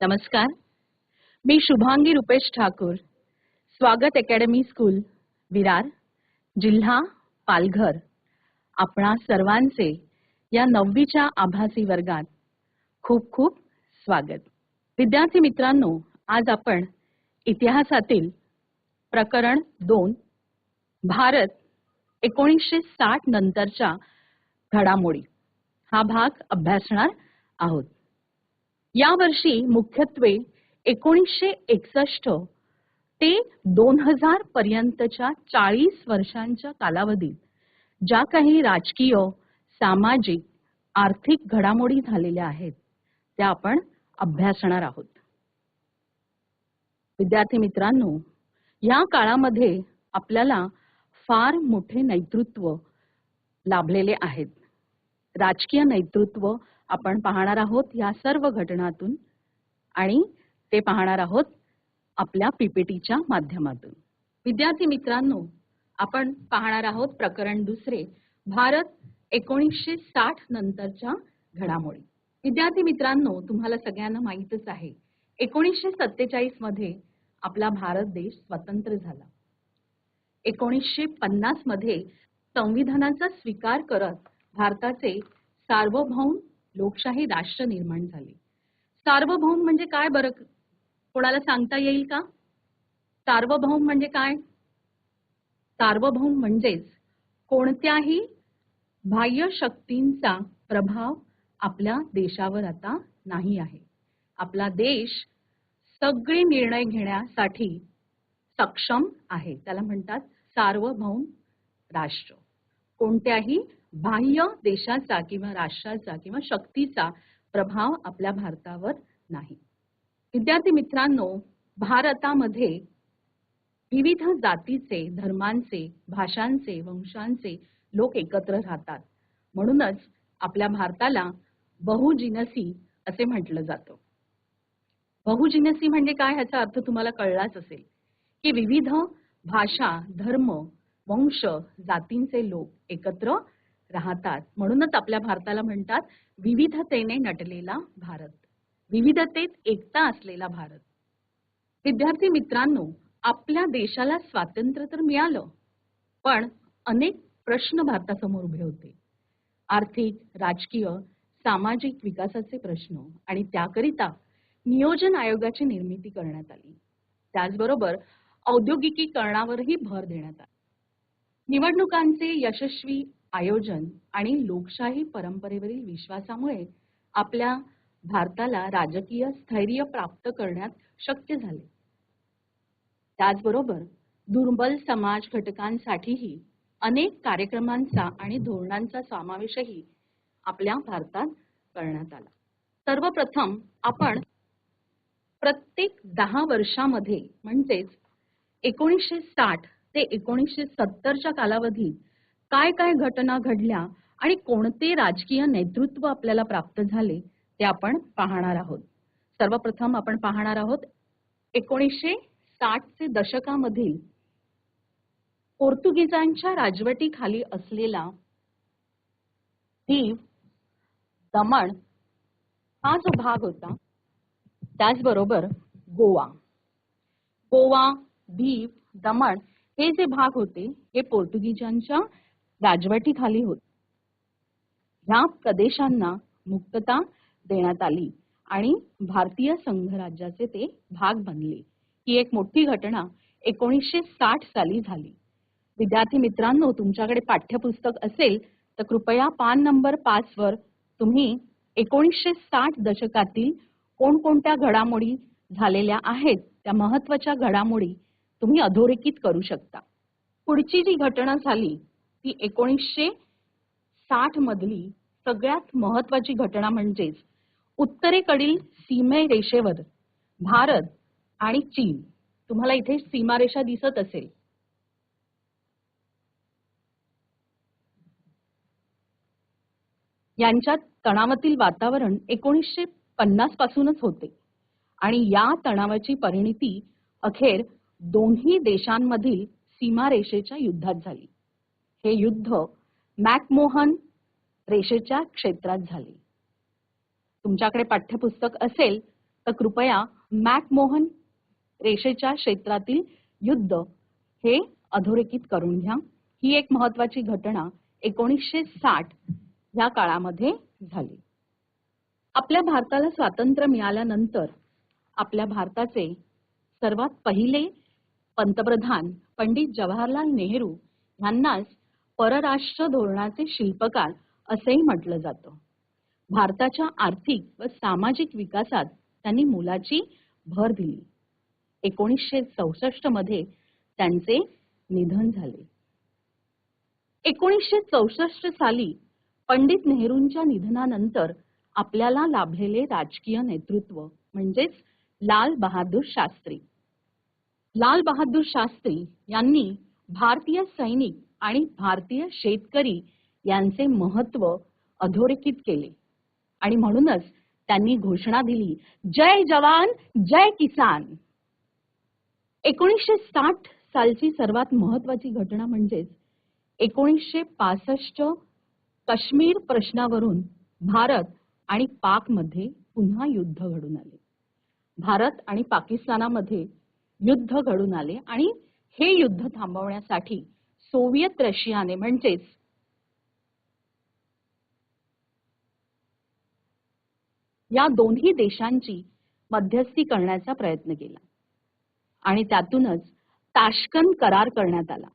नमस्कार. मी शुभांगी रुपेश ठाकूर. स्वागत academy school Virar जिल्हा पालघर. आपणा सर्वांचे या नववीच्या आभासी वर्गात खूप खूप स्वागत. विद्यार्थी मित्रांनो आज आपण इतिहासातील प्रकरण दोन भारत एकोणीसशे साठ नंतरच्या घडामोडी हा भाग अभ्यासणार आहोत. यावर्षी मुख्यत्वे एकोणीसशे एकसष्ट ते दोन हजार पर्यंतच्या चाळीस वर्षांच्या कालावधीत ज्या काही राजकीय सामाजिक आर्थिक घडामोडी झालेल्या आहेत त्या आपण अभ्यासणार आहोत. विद्यार्थी मित्रांनो या काळामध्ये आपल्याला फार मोठे नेतृत्व लाभलेले आहेत. राजकीय नेतृत्व आपण पाहणार आहोत या सर्व घटनातून आणि ते पाहणार आहोत आपल्या पीपीटीच्या माध्यमातून. विद्यार्थी मित्रांनो आपण पाहणार आहोत प्रकरण दुसरे भारत एकोणीसशे साठ नंतरच्या घडामोडी. विद्यार्थी मित्रांनो तुम्हाला सगळ्यांना माहीतच आहे एकोणीसशे सत्तेचाळीसमध्ये आपला भारत देश स्वतंत्र झाला. एकोणीसशे पन्नासमध्ये संविधानाचा स्वीकार करत भारताचे सार्वभौम लोकशाही राष्ट्र निर्माण झाले. सार्वभौम म्हणजे काय बरं? कोणाला सांगता येईल का? सार्वभौम म्हणजे काय? सार्वभौम म्हणजेच कोणत्याही बाह्य शक्तींचा प्रभाव आपल्या देशावर आता नाही आहे. आपला देश सगळे निर्णय घेण्यासाठी सक्षम आहे. त्याला म्हणतात सार्वभौम राष्ट्र. कोणत्याही बाह्य देशाचा किंवा राष्ट्राचा किंवा शक्तीचा प्रभाव आपल्या भारतावर नाही. विद्यार्थी मित्रांनो भारतामध्ये विविध जातीचे धर्मांचे भाषांचे वंशांचे लोक एकत्र राहतात. म्हणूनच आपल्या भारताला बहुजिनसी असे म्हटलं जातं. बहुजिनसी म्हणजे काय ह्याचा अर्थ तुम्हाला कळलाच असेल. की विविध भाषा धर्म वंश जातींचे लोक एकत्र राहतात. म्हणूनच आपल्या भारताला म्हणतात विविधतेने नटलेला भारत. विविधतेत एकता असलेला भारत. विद्यार्थी मित्रांनो आपल्या देशाला स्वातंत्र्य तर मिळालं पण अनेक प्रश्न भारतासमोर उभे होते. आर्थिक राजकीय सामाजिक विकासाचे प्रश्न आणि त्याकरिता नियोजन आयोगाची निर्मिती करण्यात आली. त्याचबरोबर औद्योगिकीकरणावरही भर देण्यात आला. निवडणुकांचे यशस्वी आयोजन आणि लोकशाही परंपरेवरील विश्वासामुळे आपल्या भारताला राजकीय स्थैर्य प्राप्त करण्यात शक्य झाले. त्याचबरोबर दुर्बल समाज घटकांसाठीही अनेक कार्यक्रमांचा आणि धोरणांचा समावेशही आपल्या भारतात करण्यात आला. सर्वप्रथम आपण प्रत्येक दहा वर्षामध्ये म्हणजेच एकोणीसशे साठ ते एकोणीसशे सत्तरच्या कालावधीत काय काय घटना घडल्या आणि कोणते राजकीय नेतृत्व आपल्याला प्राप्त झाले ते आपण पाहणार आहोत. सर्वप्रथम आपण पाहणार आहोत एकोणीसशे साठचे दशकामधील पोर्तुगीजांच्या राजवटीखाली असलेला दीव दमण हा जो भाग होता त्याचबरोबर गोवा. गोवा दीव दमण हे जे भाग होते हे पोर्तुगीजांच्या राजवटीखाली होत. ह्या प्रदेशांना मुक्तता देण्यात आली आणि भारतीय संघराज्याचे ते भाग बनले. ही एक मोठी घटना एकोणीसशे साठ साली झाली. विद्यार्थी मित्रांनो तुमच्याकडे पाठ्यपुस्तक असेल तर कृपया पान नंबर पाच वर तुम्ही एकोणीसशे साठ दशकातील कोणकोणत्या घडामोडी झालेल्या आहेत त्या महत्त्वाच्या घडामोडी तुम्ही अधोरेखित करू शकता. पुढची जी घटना झाली ती एकोणीसशे साठ मधली सगळ्यात महत्वाची घटना म्हणजेच उत्तरेकडील सीमे रेषेवर भारत आणि चीन. तुम्हाला इथे सीमारेषा दिसत असेल. यांच्यात तणावातील वातावरण एकोणीसशे पन्नास पासूनच होते. आणि या तणावाची परिणिती अखेर दोन्ही देशांमधील सीमारेषेच्या युद्धात झाली. हे युद्ध मॅकमोहन रेषेच्या क्षेत्रात झाले. तुमच्याकडे पाठ्यपुस्तक असेल तर कृपया मॅकमोहन रेषेच्या क्षेत्रातील युद्ध हे अधोरेखित करून घ्या. ही एक महत्वाची घटना एकोणीसशे साठ या काळामध्ये झाली. आपल्या भारताला स्वातंत्र्य मिळाल्यानंतर आपल्या भारताचे सर्वात पहिले पंतप्रधान पंडित जवाहरलाल नेहरू यांनाच परराष्ट्र धोरणाचे शिल्पकार असेही म्हटलं जातं. भारताच्या आर्थिक व सामाजिक विकासात त्यांनी मोलाची भर दिली. एकोणीसशे चौसष्टमध्ये त्यांचे निधन झाले. एकोणीसशे चौसष्ट साली पंडित नेहरूंच्या निधनानंतर आपल्याला लाभलेले राजकीय नेतृत्व म्हणजेच लाल बहादूर शास्त्री. लाल बहादूर शास्त्री यांनी भारतीय सैनिक आणि भारतीय शेतकरी यांचे महत्त्व अधोरेखित केले. आणि म्हणूनच त्यांनी घोषणा दिली जय जवान जय किसान. एकोणीसशे साठ सालची सर्वात महत्वाची घटना म्हणजेच एकोणीसशे पासष्ट काश्मीर प्रश्नावरून भारत आणि पाकमध्ये पुन्हा युद्ध घडून आले. भारत आणि पाकिस्तानामध्ये युद्ध घडून आले आणि हे युद्ध थांबवण्यासाठी सोव्हिएत रशियाने म्हणजेच या दोन्ही देशांची मध्यस्थी करण्याचा प्रयत्न केला. आणि त्यातूनच ताशकंद करार करण्यात आला.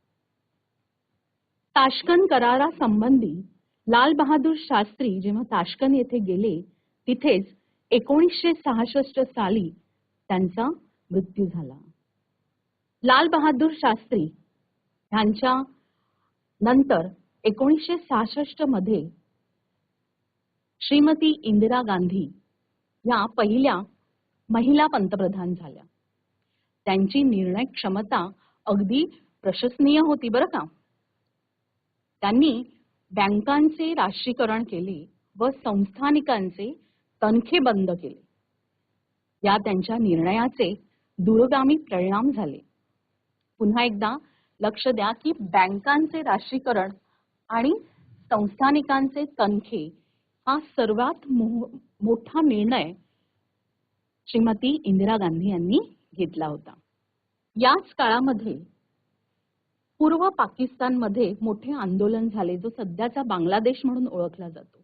ताशकंद करारासंबंधी लाल बहादूर शास्त्री जेव्हा ताशकंद येथे गेले तिथेच एकोणीसशे सहासष्ट साली त्यांचा मृत्यू झाला. लाल बहादूर शास्त्री ह्यांच्या नंतर एकोणीसशे सहासष्टमध्ये श्रीमती इंदिरा गांधी या पहिल्या महिला पंतप्रधान झाल्या. त्यांची निर्णय क्षमता अगदी प्रशंसनीय होती बरं का? त्यांनी बँकांचे राष्ट्रीकरण केले व संस्थानिकांचे तनखे बंद केले. या त्यांच्या निर्णयाचे दूरगामी परिणाम झाले. पुन्हा एकदा लक्ष द्या की बँकांचे राष्ट्रीकरण आणि संस्थानिकांचे तनखे हा सर्वात मोठा निर्णय श्रीमती इंदिरा गांधी यांनी घेतला होता. याच काळामध्ये पूर्व पाकिस्तानमध्ये मोठे आंदोलन झाले जो सध्याचा बांगलादेश म्हणून ओळखला जातो.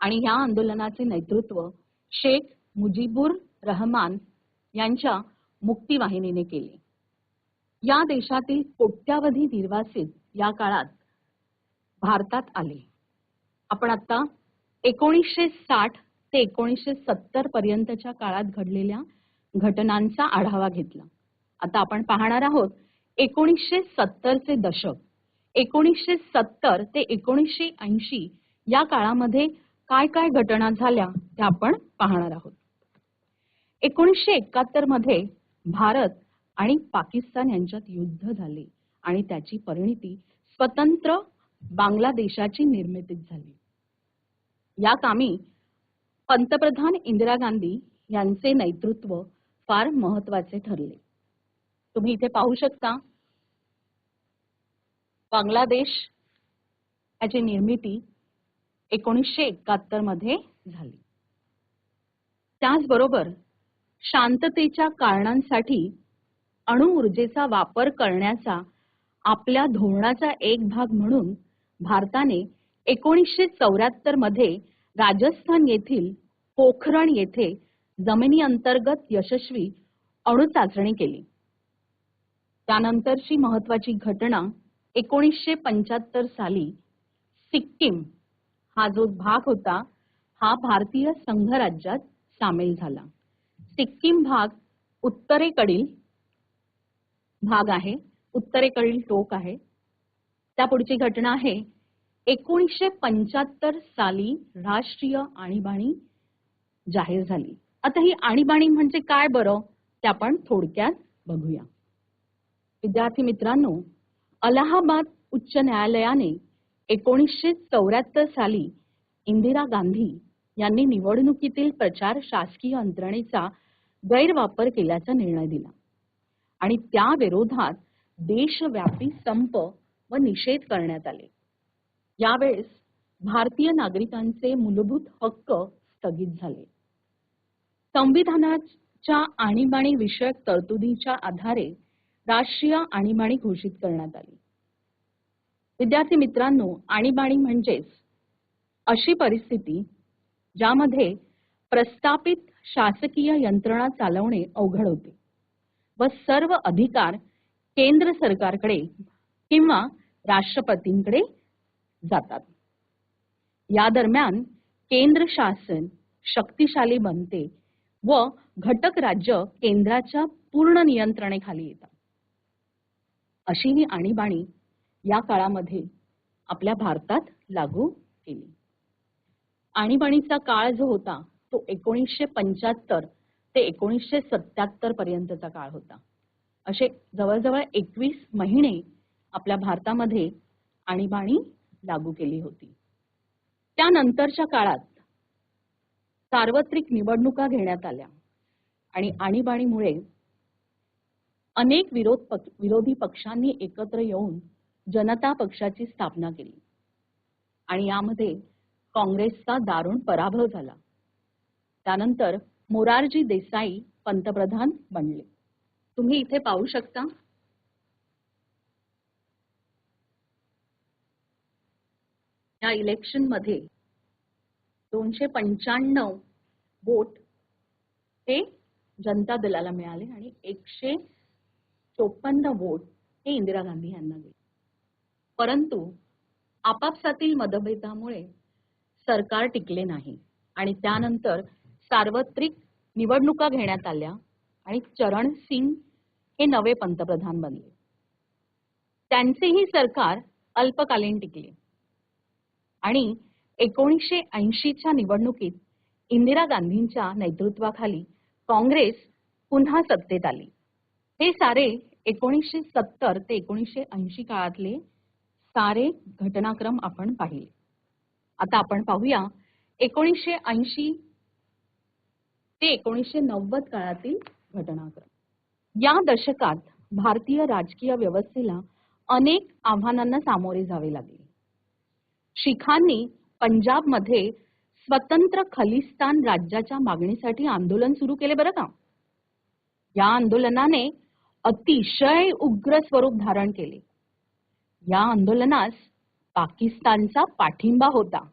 आणि या आंदोलनाचे नेतृत्व शेख मुजीबुर रहमान यांच्या मुक्तीवाहिनीने केले. या देशातील कोट्यावधी निर्वासित या काळात भारतात आले. आपण आता एकोणीसशे साठ ते एकोणीसशे सत्तर पर्यंतच्या काळात घडलेल्या घटनांचा आढावा घेतला. आता आपण पाहणार आहोत एकोणीसशे सत्तरचे दशक. एकोणीसशे सत्तर ते एकोणीसशे ऐंशी या काळामध्ये काय काय घटना झाल्या त्या आपण पाहणार आहोत. एकोणीसशे एकाहत्तरमध्ये भारत आणि पाकिस्तान यांच्यात युद्ध झाले आणि त्याची परिणिती स्वतंत्र बांगलादेशाची निर्मिती झाली. या कामी पंतप्रधान इंदिरा गांधी यांचे नेतृत्व फार महत्त्वाचे ठरले. तुम्ही इथे पाहू शकता बांगलादेश याची निर्मिती एकोणीसशे एकाहत्तरमध्ये झाली. त्याचबरोबर शांततेच्या कारणांसाठी अणुऊर्जेचा वापर करण्याचा आपल्या धोरणाचा एक भाग म्हणून भारताने एकोणीसशे चौऱ्याहत्तरमध्ये राजस्थान येथील पोखरण येथे जमिनी अंतर्गत यशस्वी अणु चाचणी केली. त्यानंतरची महत्वाची घटना एकोणीसशे पंच्याहत्तर साली सिक्कीम हा जो भाग होता हा भारतीय संघराज्यात सामील झाला. सिक्कीम भाग उत्तरेकडील भाग आहे उत्तरेकडील टोक आहे. त्या पुढची घटना आहे एकोणीसशे पंच्याहत्तर साली राष्ट्रीय आणीबाणी जाहीर झाली. आता ही आणीबाणी म्हणजे काय बरं? ते आपण थोडक्यात बघूया. विद्यार्थी मित्रांनो अलाहाबाद उच्च न्यायालयाने एकोणीसशे चौऱ्याहत्तर साली इंदिरा गांधी यांनी निवडणुकीतील प्रचार शासकीय यंत्रणेचा गैरवापर केल्याचा निर्णय दिला. आणि त्या विरोधात देशव्यापी संप व निषेध करण्यात आले. यावेळेस भारतीय नागरिकांचे मूलभूत हक्क स्थगित झाले. संविधानाच्या आणीबाणी विषयक तरतुदीच्या आधारे राष्ट्रीय आणीबाणी घोषित करण्यात आली. विद्यार्थी मित्रांनो आणीबाणी म्हणजेच अशी परिस्थिती ज्यामध्ये प्रस्थापित शासकीय यंत्रणा चालवणे अवघड होते. व सर्व अधिकार केंद्र सरकारकडे किंवा राष्ट्रपतींकडे जातात. या दरम्यान केंद्र शासन शक्तिशाली बनते व घटक राज्य केंद्राच्या पूर्ण नियंत्रणेखाली येतात. अशी ही आणीबाणी या काळामध्ये आपल्या भारतात लागू केली. आणीबाणीचा काळ जो होता तो एकोणीसशे पंच्याहत्तर ते एकोणीसशे सत्याहत्तर पर्यंतचा काळ होता. असे जवळजवळ एकवीस महिने आपल्या भारतामध्ये आणीबाणी लागू केली होती. त्यानंतरच्या काळात सार्वत्रिक निवडणुका घेण्यात आल्या आणि आणीबाणीमुळे अनेक विरोध पक, विरोधी पक्षांनी एकत्र येऊन जनता पक्षाची स्थापना केली. आणि यामध्ये काँग्रेसचा दारुण पराभव झाला. त्यानंतर मोरारजी देसाई पंतप्रधान बनले. तुम्ही इथे पाहू शकता. या इलेक्शनमध्ये दोनशे पंच्याण्णव वोट हे जनता दलाला मिळाले आणि एकशे चोपन्न वोट हे इंदिरा गांधी यांना दिले परंतु आपापसातील मतभेदामुळे सरकार टिकले नाही आणि त्यानंतर सार्वत्रिक निवडणुका घेण्यात आल्या आणि चरण सिंग हे नवे पंतप्रधान बनले. त्यांचेही सरकार अल्पकालीन टिकले. आणि एकोणीसशे ऐंशीच्या निवडणुकीत इंदिरा गांधींच्या नेतृत्वाखाली काँग्रेस पुन्हा सत्तेत आली. हे सारे एकोणीसशे सत्तर ते एकोणीसशे ऐंशी काळातले सारे घटनाक्रम आपण पाहिले. आता आपण पाहूया एकोणीसशे ऐंशी ते एकोणीसशे नव्वद काळातील घटनाक्रम. या दशकात भारतीय राजकीय व्यवस्थेला अनेक आव्हानांना सामोरे जावे लागले. शिखांनी पंजाबमध्ये स्वतंत्र खलिस्तान राज्याच्या मागणीसाठी आंदोलन सुरू केले बरं का? या आंदोलनाने अतिशय उग्र स्वरूप धारण केले. या आंदोलनास पाकिस्तानचा पाठिंबा होता.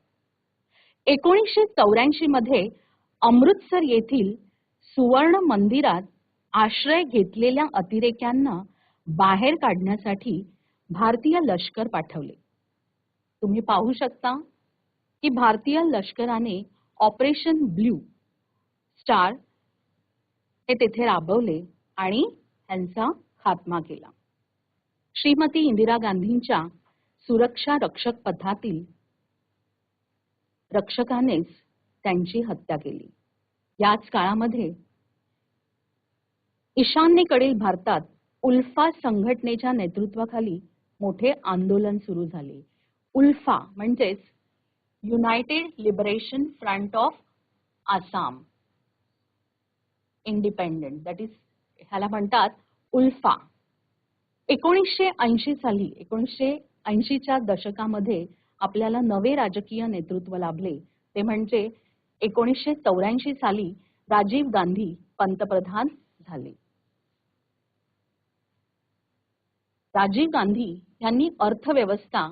एकोणीसशे चौऱ्याऐंशी मध्ये अमृतसर येथील सुवर्ण मंदिरात आश्रय घेतलेल्या अतिरेक्यांना बाहेर काढण्यासाठी भारतीय लष्कर पाठवले. तुम्ही पाहू शकता की भारतीय लष्कराने ऑपरेशन ब्ल्यू स्टार हे तेथे राबवले आणि त्यांचा खात्मा केला. श्रीमती इंदिरा गांधींच्या सुरक्षा रक्षक पथातील रक्षकानेच त्यांची हत्या केली. याच काळामध्ये ईशान्येकडील भारतात उल्फा संघटनेच्या नेतृत्वाखाली मोठे आंदोलन सुरू झाले. उल्फा म्हणजेच united liberation front of Assam independent that is ह्याला म्हणतात उल्फा. एकोणीसशे ऐंशी साली एकोणीसशे ऐंशीच्या दशकामध्ये आपल्याला नवे राजकीय नेतृत्व लाभले. ते म्हणजे एकोणीसशे चौऱ्याऐंशी साली राजीव गांधी पंतप्रधान झाले. राजीव गांधी यांनी अर्थव्यवस्था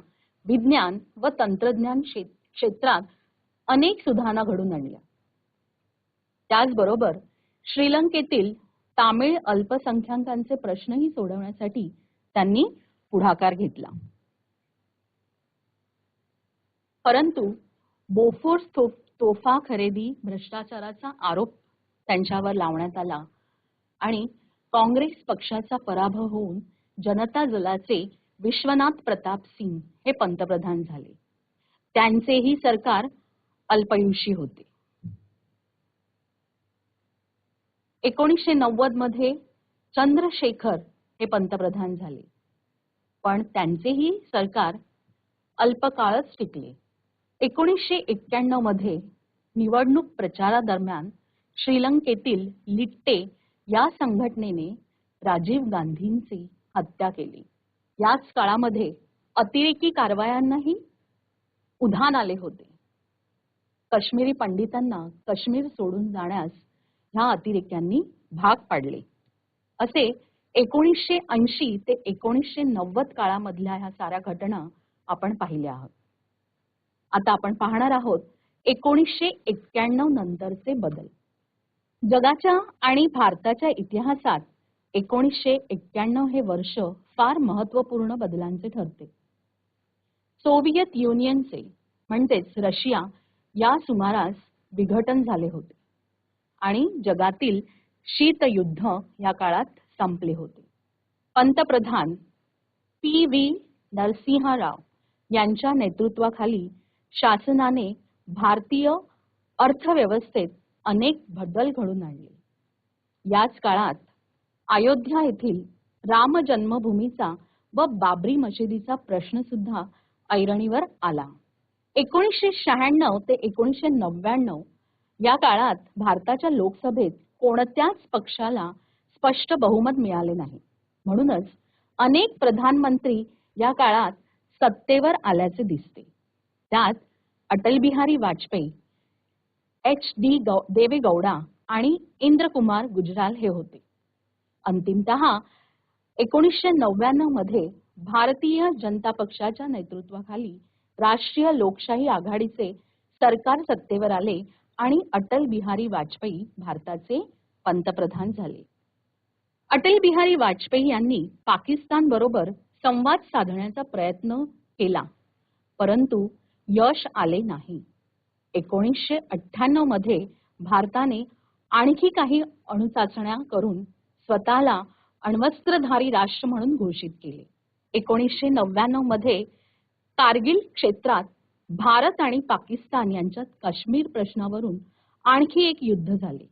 विज्ञान व तंत्रज्ञान क्षेत्रात अनेक सुधारणा घडून आणल्या. त्याचबरोबर श्रीलंकेतील तामिळ अल्पसंख्याकांचे प्रश्नही सोडवण्यासाठी त्यांनी पुढाकार घेतला. परंतु बोफोर्स तोफा खरेदी भ्रष्टाचाराचा आरोप त्यांच्यावर लावण्यात आला आणि काँग्रेस पक्षाचा पराभव होऊन जनता दलाचे विश्वनाथ प्रताप सिंग हे पंतप्रधान झाले. त्यांचेही सरकार अल्पयुषी होते. एकोणीसशे नव्वदमध्ये चंद्रशेखर हे पंतप्रधान झाले. पण त्यांचेही सरकार अल्पकाळच टिकले. एकोणीसशे एक्क्याण्णवमध्ये निवडणूक प्रचारादरम्यान श्रीलंकेतील लिट्टे या संघटनेने राजीव गांधींची हत्या केली. याच काळामध्ये अतिरेकी कारवायांनाही उधाण आले होते. काश्मीरी पंडितांना काश्मीर सोडून जाण्यास ह्या अतिरेक्यांनी भाग पाडले. असे एकोणीसशे ऐंशी ते एकोणीसशे नव्वद काळामधल्या ह्या साऱ्या घटना आपण पाहिल्या आहोत. आता आपण पाहणार आहोत एकोणीसशे एक्क्याण्णव नंतरचे बदल. जगाच्या आणि भारताच्या इतिहासात एकोणीसशे एक्क्याण्णव हे वर्ष फार महत्त्वपूर्ण बदलांचे ठरते. सोव्हिएत युनियनचे म्हणजेच रशिया या सुमारास विघटन झाले होते आणि जगातील शीतयुद्ध या काळात संपले होते. पंतप्रधान पी व्ही नरसिंह राव यांच्या नेतृत्वाखाली शासनाने भारतीय अर्थव्यवस्थेत अनेक बदल घडून आणले. याच काळात अयोध्या येथील राम जन्मभूमीचा व बाबरी मशिदीचा प्रश्न सुद्धा ऐरणीवर आला. एकोणीसशे शहाण्णव ते एकोणीसशे नव्याण्णव या काळात भारताच्या लोकसभेत कोणत्याच पक्षाला स्पष्ट बहुमत मिळाले नाही. म्हणूनच अनेक प्रधानमंत्री या काळात सत्तेवर आल्याचे दिसते. त्यात अटल बिहारी वाजपेयी एच डी देवेगौडा आणि इंद्रकुमार गुजराल हे होते. अंतिमत एकोणीसशे नव्याण्णवमध्ये भारतीय जनता पक्षाच्या नेतृत्वाखाली राष्ट्रीय लोकशाही आघाडीचे सरकार सत्तेवर आले आणि अटल बिहारी वाजपेयी भारताचे पंतप्रधान झाले. अटल बिहारी वाजपेयी यांनी पाकिस्तान बरोबर संवाद साधण्याचा प्रयत्न केला परंतु यश आले नाही. एकोणीसशे अठ्ठ्याण्णवमध्ये भारताने आणखी काही अणुचाचण्या करून स्वतःला अण्वस्त्रधारी राष्ट्र म्हणून घोषित केले. एकोणीसशे नव्याण्णवमध्ये कारगिल क्षेत्रात भारत आणि पाकिस्तान यांच्यात काश्मीर प्रश्नावरून आणखी एक युद्ध झाले.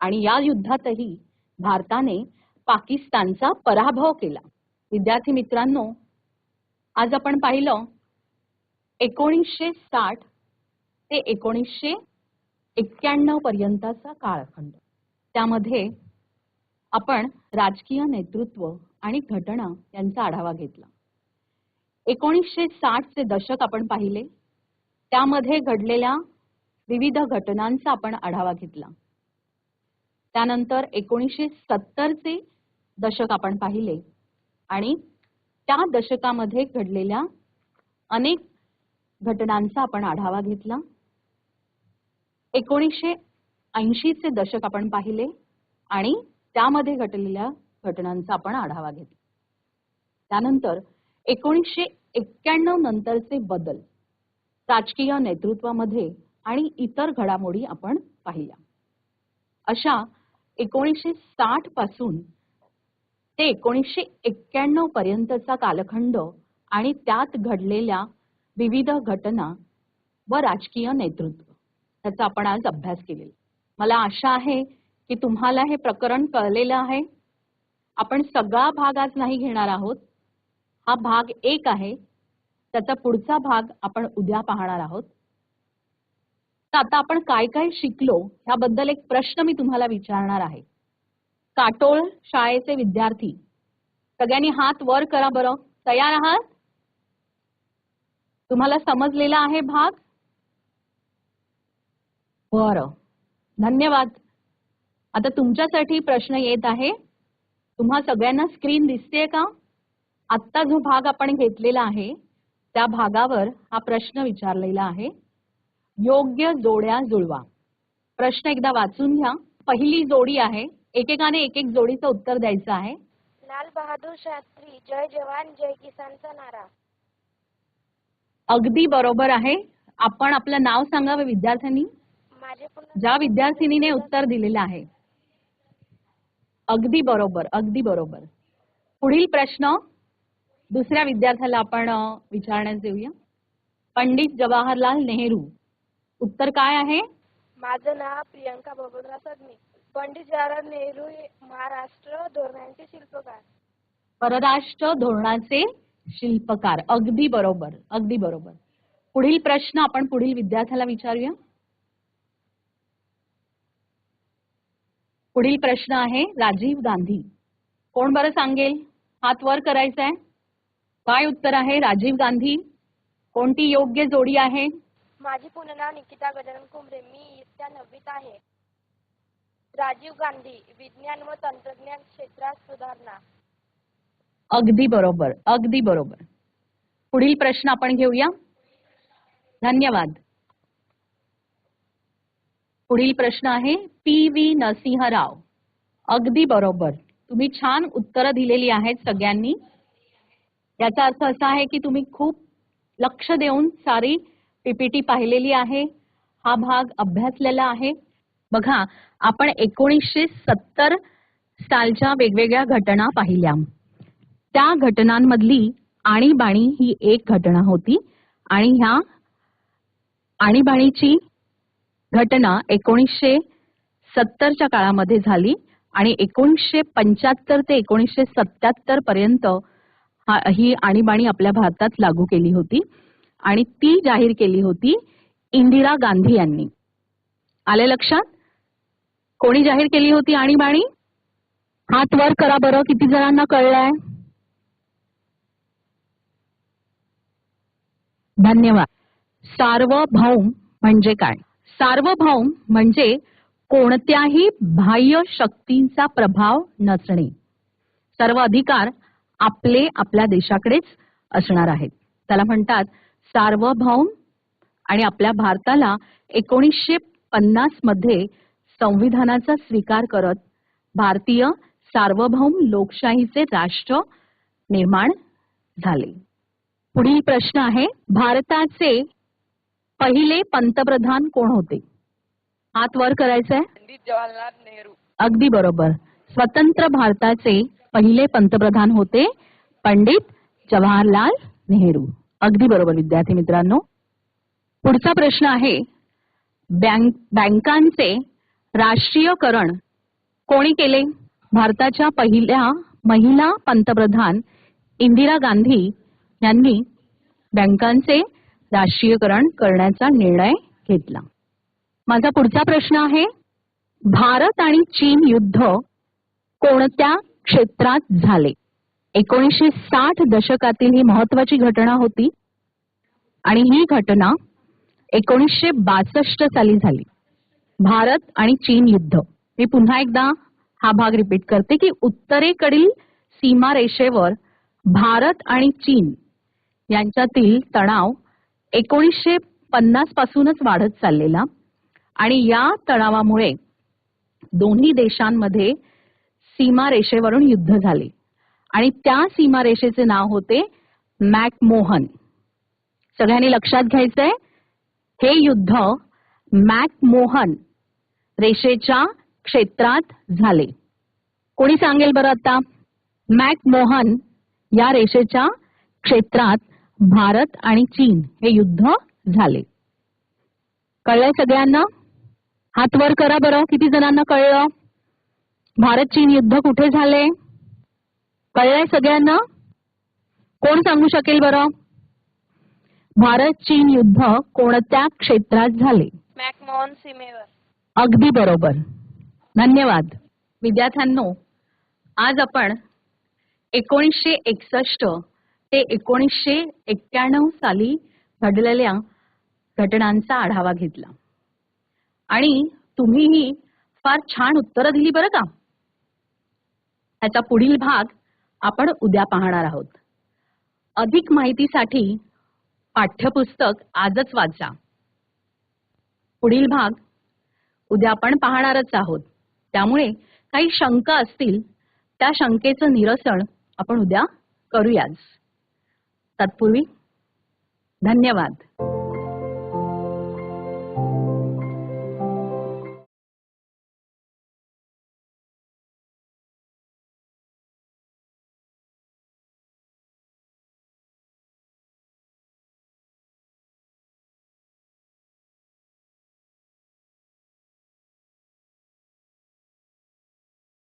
आणि या युद्धातही भारताने पाकिस्तानचा पराभव केला. विद्यार्थी मित्रांनो आज आपण पाहिलं एकोणीसशे साठ ते एकोणीसशे एक्क्याण्णव पर्यंतचा काळखंड. त्यामध्ये आपण राजकीय नेतृत्व आणि घटना यांचा आढावा घेतला. एकोणीसशे साठचे दशक आपण पाहिले. त्यामध्ये घडलेल्या विविध घटनांचा आपण आढावा घेतला. त्यानंतर एकोणीसशे सत्तरचे दशक आपण पाहिले. आणि त्या दशकामध्ये घडलेल्या अनेक घटनांचा आपण आढावा घेतला. एकोणीसशे ऐंशीचे दशक आपण पाहिले आणि त्यामध्ये घटलेल्या घटनांचा आपण आढावा घेतला. त्यानंतर एकोणीसशे एक्क्याण्णव नंतरचे बदल राजकीय नेतृत्वामध्ये आणि इतर घडामोडी आपण पाहिल्या. अशा एकोणीसशे साठपासून ते एकोणीसशे एक्क्याण्णव पर्यंतचा कालखंड आणि त्यात घडलेल्या विविध घटना व राजकीय नेतृत्व. त्याचा आपण आज अभ्यास केलेला. मला आशा आहे की तुम्हाला हे प्रकरण कळलेलं आहे. आपण सगळा भाग आज नाही घेणार आहोत. हा भाग एक आहे. त्याचा पुढचा भाग आपण उद्या पाहणार आहोत. तर आता आपण काय काय शिकलो ह्याबद्दल एक प्रश्न मी तुम्हाला विचारणार आहे. काटोळ शाळेचे विद्यार्थी. सगळ्यांनी हात वर करा बरं. तयार आहात? तुम्हाला समजलेला आहे भाग? बरं. धन्यवाद. आता तुमच्यासाठी प्रश्न येत आहे. तुम्हा सगळ्यांना स्क्रीन दिसतेय का? आत्ता जो भाग आपण घेतलेला आहे त्या भागावर हा प्रश्न विचारलेला आहे. योग्य जोड्या जुळवा. प्रश्न एकदा वाचून घ्या. पहिली जोडी आहे. एकेकाने एक एक जोडीचं उत्तर द्यायचं आहे. लाल बहादूर शास्त्री जय जवान जय किसानचा नारा. अगदी बरोबर आहे. आपण आपलं नाव सांगावं विद्यार्थ्यांनी ज्या विद्यार्थिनीने उत्तर दिलेलं आहे. अगदी बरोबर अगदी बरोबर. पुढील प्रश्न दुसऱ्या विद्यार्थ्याला आपण अ, विचारण्यास देऊया. पंडित जवाहरलाल नेहरू उत्तर काय आहे? माझं नाव प्रियंका बबनराव सदने पंडित जवाहरलाल नेहरू महाराष्ट्र धोरणांचे शिल्पकार. परराष्ट्र धोरणाचे शिल्पकार. अगदी बरोबर अगदी बरोबर. पुढील प्रश्न आपण पुढील विद्यार्थ्याला विचारूया. पुढील प्रश्न आहे राजीव गांधी. कोण बरं सांगेल? हात वर करायचा आहे काय उत्तर आहे राजीव गांधी? कोणती योग्य जोडी आहे? माझे पूर्ण नाव निकिता गजानन कुंभरे मी इयत्ता नववीत आहे. राजीव गांधी विज्ञान व तंत्रज्ञान क्षेत्रात सुधारणा. अगदी बरोबर अगदी बरोबर. पुढील प्रश्न आपण घेऊया. धन्यवाद. पुढील प्रश्न आहे पी व्ही नरसिंहराव. अगदी बरोबर. तुम्ही छान उत्तरं दिलेली आहेत सगळ्यांनी. याचा अर्थ असा आहे की तुम्ही खूप लक्ष देऊन सारी पीपीटी पाहिलेली आहे. हा भाग अभ्यासलेला आहे. बघा आपण एकोणीसशे सत्तर सालच्या वेगवेगळ्या घटना पाहिल्या. त्या घटनांमधली आणीबाणी ही एक घटना होती. आणि ह्या आणीबाणीची घटना एकोणीसशे सत्तरच्या काळामध्ये झाली. आणि एकोणीसशे पंच्याहत्तर ते एकोणीसशे सत्याहत्तर पर्यंत ही आणीबाणी आपल्या भारतात लागू केली होती. आणि ती जाहीर केली होती इंदिरा गांधी यांनी. आले लक्षात? कोणी जाहीर केली होती आणीबाणी? हात वर करा बरं किती जणांना कळलंय? धन्यवाद. सार्वभौम म्हणजे काय? सार्वभौम म्हणजे कोणत्याही बाह्य शक्तींचा प्रभाव नसणे. सर्व अधिकार आपले आपल्या देशाकडेच असणार आहेत. त्याला म्हणतात सार्वभौम आणि आपल्या भारताला एकोणीसशे पन्नासमध्ये संविधानाचा स्वीकार करत भारतीय सार्वभौम लोकशाहीचे राष्ट्र निर्माण झाले. पुढील प्रश्न आहे भारताचे पहिले पंतप्रधान कोण होते? हात वर करायचंय? पंडित जवाहरलाल नेहरू. अगदी बरोबर. स्वतंत्र भारताचे पहिले पंतप्रधान होते पंडित जवाहरलाल नेहरू. अगदी बरोबर विद्यार्थी मित्रांनो. पुढचा प्रश्न आहे बँक बँकांचे राष्ट्रीयकरण कोणी केले? भारताच्या पहिल्या महिला पंतप्रधान इंदिरा गांधी यांनी बँकांचे राष्ट्रीयकरण करण्याचा निर्णय घेतला. माझा पुढचा प्रश्न आहे भारत आणि चीन युद्ध कोणत्या क्षेत्रात झाले? एकोणीसशे साठ दशकातील ही महत्वाची घटना होती आणि ही घटना एकोणीसशे बासष्ट साली झाली. भारत आणि चीन युद्ध. मी पुन्हा एकदा हा भाग रिपीट करते की उत्तरेकडील सीमारेषेवर भारत आणि चीन यांच्यातील तणाव एकोणीसशे पन्नास पासूनच वाढत चाललेला आणि या तणावामुळे दोन्ही देशांमध्ये सीमारेषेवरून युद्ध झाले. आणि त्या सीमारेषेचे नाव होते मॅकमोहन. सगळ्यांनी लक्षात घ्यायचंय? हे युद्ध मॅकमोहन रेषेच्या क्षेत्रात झाले. कोणी सांगेल बरं आता? मॅकमोहन या रेषेच्या क्षेत्रात भारत आणि चीन हे युद्ध झाले. कळलंय सगळ्यांना? हात वर करा बरं. किती जणांना कळलं? भारत चीन युद्ध कुठे झाले? कळलंय सगळ्यांना? कोण सांगू शकेल बरं? भारत चीन युद्ध कोणत्या क्षेत्रात झाले? मॅकमोहन सीमेवर. अगदी बरोबर. धन्यवाद. विद्यार्थ्यांनो आज आपण एकोणीसशे एकसष्ट ते एकोणीसशे एक्क्याण्णव साली घडलेल्या घटनांचा आढावा घेतला. आणि तुम्हीही फार छान उत्तरं दिली बरं का? ह्याचा पुढील भाग आपण उद्या पाहणार आहोत. अधिक माहितीसाठी पाठ्यपुस्तक आजच वाचा. पुढील भाग उद्या आपण पाहणारच आहोत. त्यामुळे काही शंका असतील त्या शंकेचं निरसन आपण उद्या करूयाच. तत्पूर्वी धन्यवाद.